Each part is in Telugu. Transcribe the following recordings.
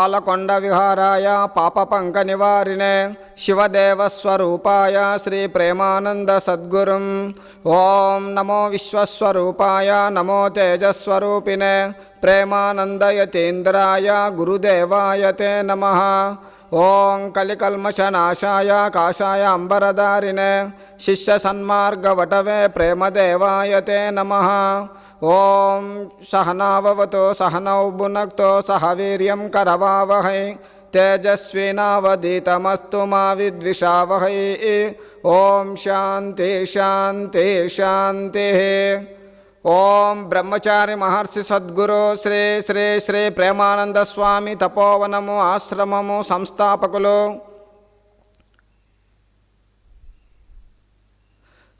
పాలకొండ విహారాయ పాపపంక నివారిణే శివదేవస్వరూపాయ శ్రీ ప్రేమానంద సద్గురుం ఓం నమో విశ్వస్వరూపాయ నమో తేజస్వరూపిణే. ప్రేమానందయతీంద్రాయ గురుదేవాయ తే నమ. ఓం కలికల్మషనాశాయ కాశాయ అంబరధారిణే శిష్య సన్మార్గవటవే ప్రేమదేవాయ తే నమ. ఓం సహనావవతో సహనౌ భునక్తో సహ వీర్యం కరవావహై తేజస్వినావదీతమస్తు మా విద్విషావహై. ఓం శాంతి శాంతి శాంతి. ఓం బ్రహ్మచారి మహర్షి సద్గురు శ్రీ శ్రీ శ్రీ ప్రేమానంద స్వామి తపోవనము ఆశ్రమము సంస్థాపకులు.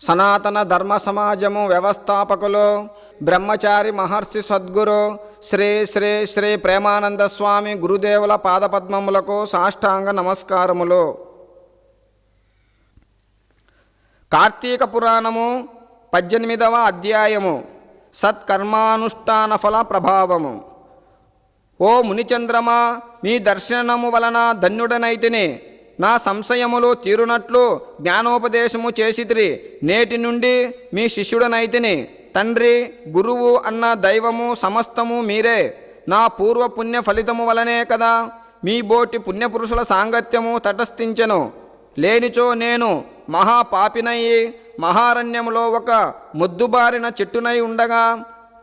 సనాతన ధర్మ సమాజము వ్యవస్థాపకులు బ్రహ్మచారి మహర్షి సద్గురు శ్రీ శ్రీ శ్రీ ప్రేమానంద స్వామి గురుదేవుల పాదపద్మములకు సాష్టాంగ నమస్కారములు. కార్తీక పురాణము పద్దెనిమిదవ అధ్యాయము. సత్కర్మానుష్ఠాన ఫల ప్రభావము. ఓ మునిచంద్రమా మీ దర్శనము వలన ధన్యుడనైతిని. నా సంశయములు తీరునట్లు జ్ఞానోపదేశము చేసితిరి. నేటి నుండి మీ శిష్యుడనైతిని. తండ్రి గురువు అన్న దైవము సమస్తము మీరే. నా పూర్వ పుణ్య ఫలితము వలనే కదా మీ బోటి పుణ్యపురుషుల సాంగత్యము తటస్థించెను. లేనిచో నేను మహాపాపినయి మహారణ్యములో ఒక మొద్దుబారిన చెట్టునై ఉండగా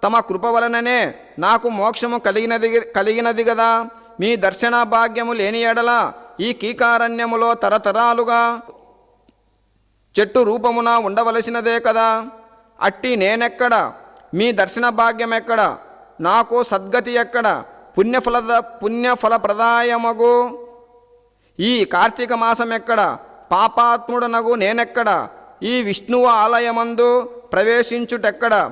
తమ కృప వలననే నాకు మోక్షము కలిగినది కలిగినది కదా మీ దర్శన భాగ్యము లేని ఎడల ఈ కీకారణ్యములో తరతరాలుగా చెట్టు రూపమున ఉండవలసినదే కదా. అట్టి నేనెక్కడ? మీ దర్శన భాగ్యం ఎక్కడ నాకు సద్గతి ఎక్కడ? పుణ్యఫలద పుణ్యఫలప్రదాయమగు ఈ కార్తీక మాసం ఎక్కడ పాపాత్ముడనగు నేనెక్కడ? ఈ విష్ణువు ఆలయమందు ప్రవేశించుటెక్కడ?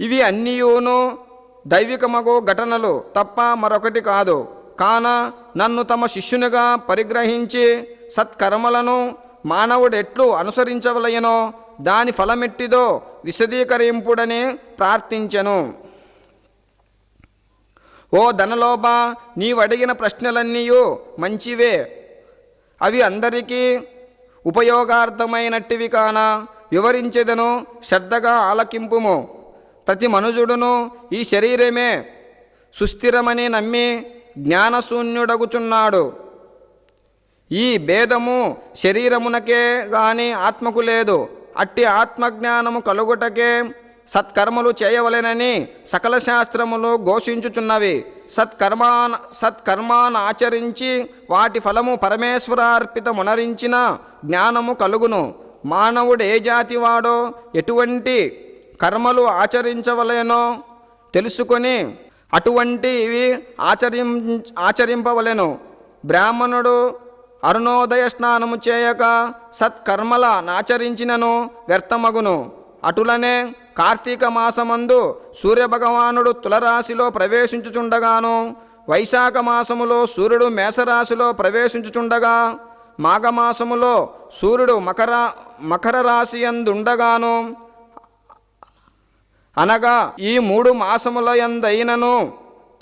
ఇవి అన్నీయును దైవికమగు ఘటనలు తప్ప మరొకటి కాదు. కాన నన్ను తమ శిష్యునిగా పరిగ్రహించి సత్కర్మలను మానవుడు ఎట్లు అనుసరించవలయనో దాని ఫలమెట్టిదో విశదీకరింపుడని ప్రార్థించెను. ఓ ధనలోభ నీవడిగిన ప్రశ్నలన్నీయు మంచివే. అవి అందరికీ ఉపయోగార్థమైనట్టివి కాన వివరించెదను శ్రద్ధగా ఆలకింపుము. ప్రతి మనుజుడును ఈ శరీరమే సుస్థిరమని నమ్మి జ్ఞానశూన్యుడగుచున్నాడు. ఈ భేదము శరీరమునకే గాని ఆత్మకు లేదు. అట్టి ఆత్మజ్ఞానము కలుగుటకే సత్కర్మలు చేయవలెనని సకల శాస్త్రములు ఘోషించుచున్నవి. సత్కర్మాన్ సత్కర్మాన్ ఆచరించి వాటి ఫలము పరమేశ్వరార్పితమునరించిన జ్ఞానము కలుగును. మానవుడు ఏ జాతి వాడో ఎటువంటి కర్మలు ఆచరించవలేనో తెలుసుకొని అటువంటివి ఆచరి ఆచరింపవలెను. బ్రాహ్మణుడు అరుణోదయ స్నానము చేయక సత్కర్మల నాచరించినను వ్యర్థమగును. అటులనే కార్తీక మాసమందు సూర్యభగవానుడు తులరాశిలో ప్రవేశించుచుండగాను వైశాఖ మాసములో సూర్యుడు మేషరాశిలో ప్రవేశించుచుండగా మాఘమాసములో సూర్యుడు మకర మకర రాశి అందుండగాను అనగా ఈ మూడు మాసముల ఎందైనను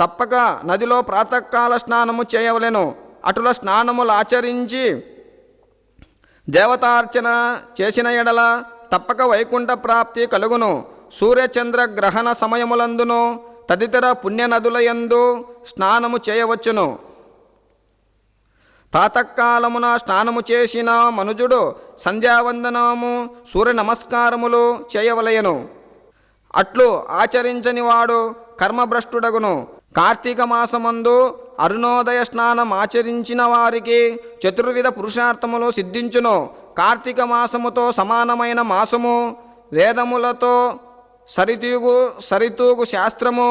తప్పక నదిలో ప్రాతకాల స్నానము చేయవలెను. అటుల స్నానములు ఆచరించి దేవతార్చన చేసిన ఎడల తప్పక వైకుంఠ ప్రాప్తి కలుగును. సూర్యచంద్ర గ్రహణ సమయములందును తదితర పుణ్యనదులయందు స్నానము చేయవచ్చును. ప్రాతకాలమున స్నానము చేసిన మనుజుడు సంధ్యావందనము సూర్య నమస్కారములు చేయవలయను అట్లు ఆచరించని వాడు కర్మభ్రష్టుడగును. కార్తీక మాసమందు అరుణోదయ స్నానం ఆచరించిన వారికి చతుర్విధ పురుషార్థములు సిద్ధించును. కార్తీక మాసముతో సమానమైన మాసము వేదములతో సరితూగు సరితూగు శాస్త్రము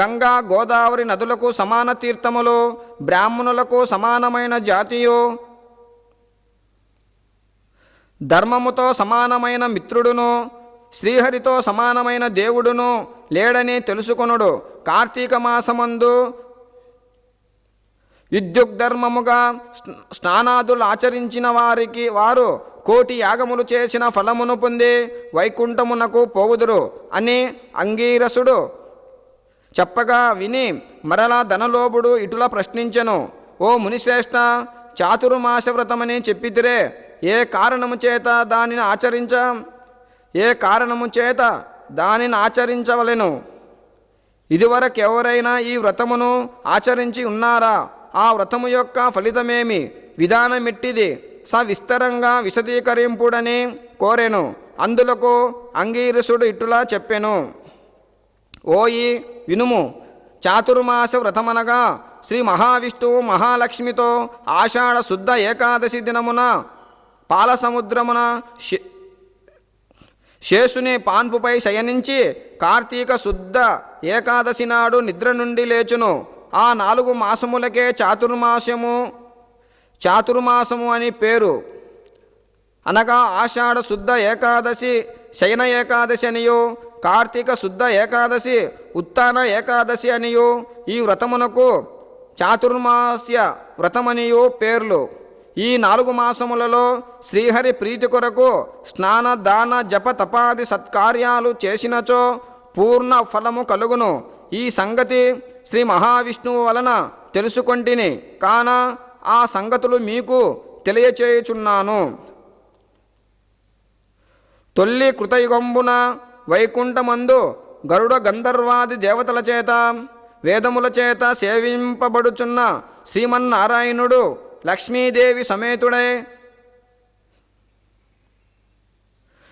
గంగా గోదావరి నదులకు సమాన తీర్థములు బ్రాహ్మణులకు సమానమైన జాతియు. ధర్మముతో సమానమైన మిత్రుడును శ్రీహరితో సమానమైన దేవుడును లేడని తెలుసుకొనుడు. కార్తీక మాసమందు విద్యుగ్ధర్మముగా స్నానాదులు ఆచరించిన వారికి వారు కోటి యాగములు చేసిన ఫలమును పొంది వైకుంఠమునకు పోవుదురు అని అంగీరసుడు చెప్పగా విని మరలా ధనలోభుడు ఇటులా ప్రశ్నించెను ఓ మునిశ్రేష్ఠ చాతుర్మాస వ్రతమని చెప్పితిరే ఏ కారణము చేత దానిని ఆచరించ? ఏ కారణము చేత దానిని ఆచరించవలెను? ఇదివరకు ఎవరైనా ఈ వ్రతమును ఆచరించి ఉన్నారా? ఆ వ్రతము యొక్క ఫలితమేమి? విధానమిట్టిది. సవిస్తరంగా విశదీకరింపుడని కోరెను. అందులకు అంగీరసుడు ఇట్టులా చెప్పెను. ఓయి వినుము. చాతుర్మాస వ్రతమనగా శ్రీ మహావిష్ణువు మహాలక్ష్మితో ఆషాఢ శుద్ధ ఏకాదశి దినమున పాలసముద్రమున శే- శేషుని పాన్పుపై శయనించి కార్తీక శుద్ధ ఏకాదశి నాడు నిద్ర నుండి లేచును. ఆ నాలుగు మాసములకే చాతుర్మాసము. చాతుర్మాసము అని పేరు. అనగా ఆషాఢ శుద్ధ ఏకాదశి శయన ఏకాదశి అనియు కార్తీక శుద్ధ ఏకాదశి ఉత్తాన ఏకాదశి అనియు ఈ వ్రతమునకు చాతుర్మాస్య వ్రతమనియు పేర్లు. ఈ నాలుగు మాసములలో శ్రీహరి ప్రీతి కొరకు స్నాన దాన జప తపాది సత్కార్యాలు చేసినచో పూర్ణ ఫలము కలుగును. ఈ సంగతి శ్రీ మహావిష్ణువు వలన తెలుసుకొంటిని. కాన ఆ సంగతులు మీకు తెలియచేయుచున్నాను. తొల్లి కృతయుగంబున వైకుంఠమందు గరుడ గంధర్వాది దేవతల చేత వేదముల చేత సేవింపబడుచున్న శ్రీమన్నారాయణుడు లక్ష్మీదేవి సమేతుడై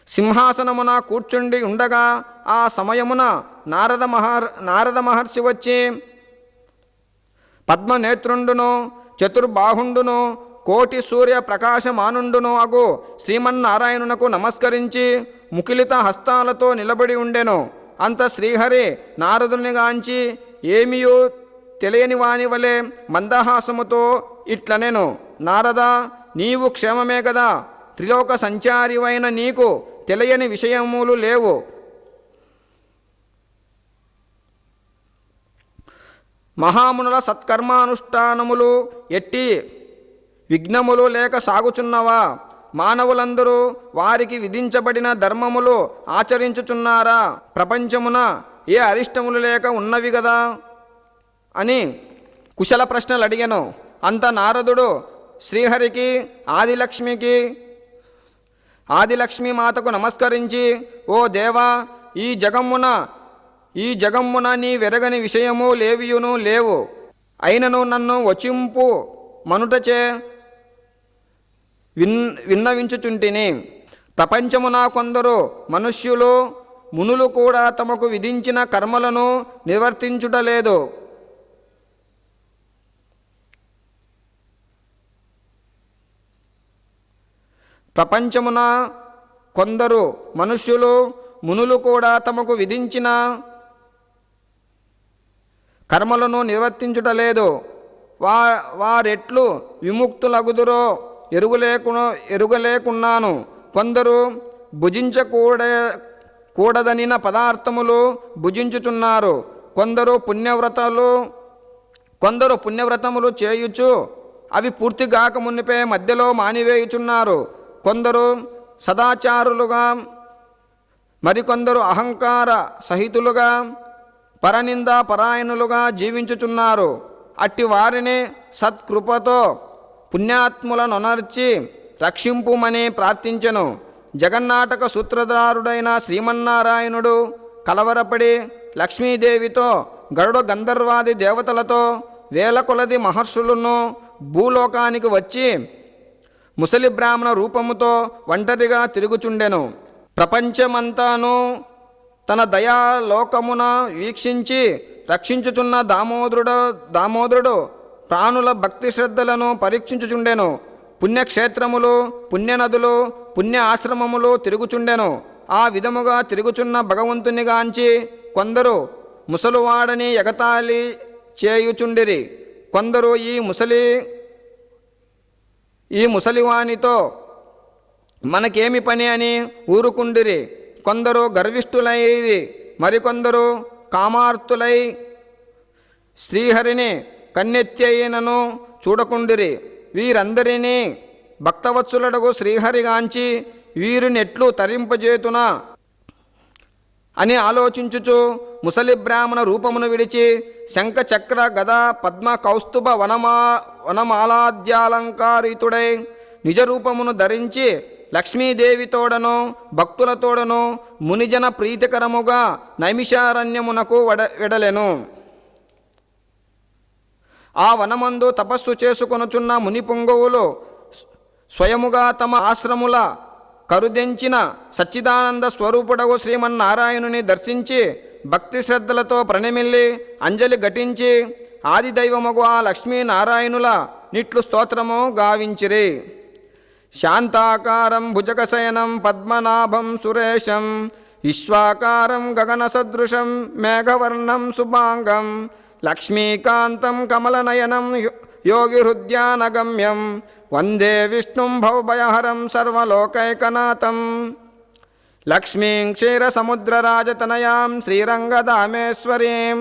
సింహాసనమున కూర్చుండి ఉండగా ఆ సమయమున నారద మహర్ నారద మహర్షి వచ్చి పద్మనేత్రుండును చతుర్బాహుండును కోటి సూర్య ప్రకాశమానుండును అగు శ్రీమన్నారాయణునకు నమస్కరించి ముకిలిత హస్తాలతో నిలబడి ఉండెను. అంత శ్రీహరి నారదునిగాంచి ఏమియో తెలియని వాని వలె మందహాసముతో ఇట్లనెను. నారద నీవు క్షేమమే కదా త్రిలోక సంచారివైన నీకు తెలియని విషయములు లేవు. మహామునుల సత్కర్మానుష్ఠానములు ఎట్టి విఘ్నములు లేక సాగుచున్నవా? మానవులందరూ వారికి విధించబడిన ధర్మములు ఆచరించుచున్నారా? ప్రపంచమున ఏ అరిష్టములు లేక ఉన్నవి కదా అని కుశల ప్రశ్నలు అడిగాను అంత నారదుడు శ్రీహరికి ఆదిలక్ష్మికి ఆదిలక్ష్మి మాతకు నమస్కరించి ఓ దేవా ఈ జగమ్మున ఈ జగమ్మున నీ వెరగని విషయము లేవియును లేవు. అయినను నన్ను వచింపు మనుటచే విన్ విన్నవించుచుంటిని. ప్రపంచమున కొందరు మనుష్యులు మునులు కూడా తమకు విధించిన కర్మలను నిర్వర్తించుటలేదు. ప్రపంచమున కొందరు మనుష్యులు మునులు కూడా తమకు విధించిన కర్మలను నిర్వర్తించుటలేదు వా వారెట్లు విముక్తులగుదురో ఎరుగులేకు ఎరుగలేకున్నాను. కొందరు భుజించకూడ కూడదనిన పదార్థములు భుజించుచున్నారు. కొందరు పుణ్యవ్రతాలు కొందరు పుణ్యవ్రతములు చేయుచు అవి పూర్తి కాక మునిపే మధ్యలో మానివేయుచున్నారు. కొందరు సదాచారులుగా మరికొందరు అహంకార సహితులుగా పరనింద పరాయణులుగా జీవించుచున్నారు. అట్టి వారిని సత్కృపతో పుణ్యాత్ములనొనర్చి రక్షింపుమని ప్రార్థించెను. జగన్నాటక సూత్రధారుడైన శ్రీమన్నారాయణుడు కలవరపడి లక్ష్మీదేవితో గరుడ గంధర్వాది దేవతలతో వేల కొలది మహర్షులను భూలోకానికి వచ్చి ముసలి బ్రాహ్మణ రూపముతో ఒంటరిగా తిరుగుచుండెను. ప్రపంచమంతాను తన దయాలోకమున వీక్షించి రక్షించుచున్న దామోదరుడు దామోదరుడు ప్రాణుల భక్తి శ్రద్ధలను పరీక్షించుచుండెను. పుణ్యక్షేత్రములు పుణ్యనదులు పుణ్య ఆశ్రమములు తిరుగుచుండెను. ఆ విధముగా తిరుగుచున్న భగవంతునిగాంచి కొందరు ముసలువాడని ఎగతాళి చేయుచుండిరి. కొందరు ఈ ముసలి ఈ ముసలివానితో మనకేమి పని అని ఊరుకుండిరి. కొందరు గర్విష్ఠులై మరికొందరు కామార్తులై శ్రీహరిని కన్నెత్తి చూడకుండిరి. వీరందరినీ భక్తవత్సులడగు శ్రీహరిగాంచి వీరినెట్లు తరింపజేతునా అని ఆలోచించుచు ముసలి బ్రాహ్మణ రూపమును విడిచి శంఖ చక్ర గద పద్మ కౌస్తుభ వనమా వనమాలాద్యాలంకారితుడై నిజ రూపమును ధరించి లక్ష్మీదేవితోడనో భక్తులతోడనో మునిజన ప్రీతికరముగా నైమిషారణ్యమునకు వడ వెడలెను. ఆ వనమందు తపస్సు చేసుకొనుచున్న ముని పొంగవులు స్వయముగా తమ ఆశ్రముల కరుదెంచిన సచ్చిదానంద స్వరూపుడగు శ్రీమన్నారాయణుని దర్శించి భక్తి శ్రద్ధలతో ప్రణమిల్లి అంజలి ఘటించి ఆదిదైవమగు ఆ లక్ష్మీనారాయణుల నిట్లు స్తోత్రము గావించిరి. శాంతాకారం భుజగశయనం పద్మనాభం సురేశం విశ్వాకారం గగనసదృశం మేఘవర్ణం శుభాంగం లక్ష్మీకాంతం కమలనయనం యో- యోగిహృద్యానగమ్యం వందే విష్ణుం భవభయహరం సర్వలోకైకనాథం. లక్ష్మీం క్షీరసముద్రరాజతనయాం శ్రీరంగదామేశ్వరీం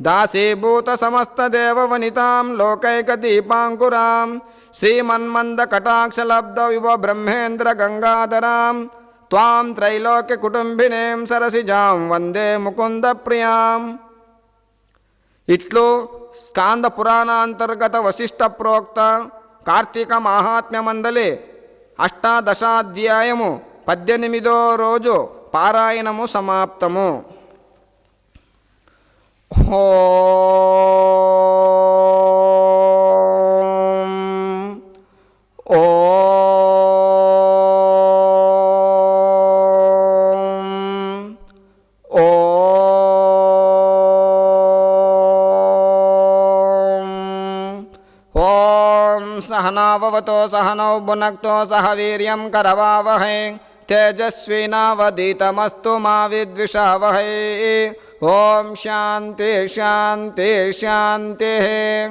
దాసీభూత సమస్తదేవవనితాం లోకైకదీపాంకురాం శ్రీమన్మందకటాక్షలబ్ధ విభ బ్రహ్మేంద్ర గంగాధరాం త్వాం త్రైలోక్య కుటుంబినేం సరసిజాం వందే ముకుంద ప్రియాం ఇట్లు స్కాంద పురాణాంతర్గత వశిష్ట ప్రోక్త కార్తీక మాహాత్మ్యమందలి అష్టాదశాధ్యాయము పద్దెనిమిదో రోజు పారాయణము సమాప్తము. ఓం ఓం ఓం ఓం సహనావవతో तेजस्विनावधितमस्तु मा विद्विषावहै। ॐ शान्ति शान्ति शान्तिः।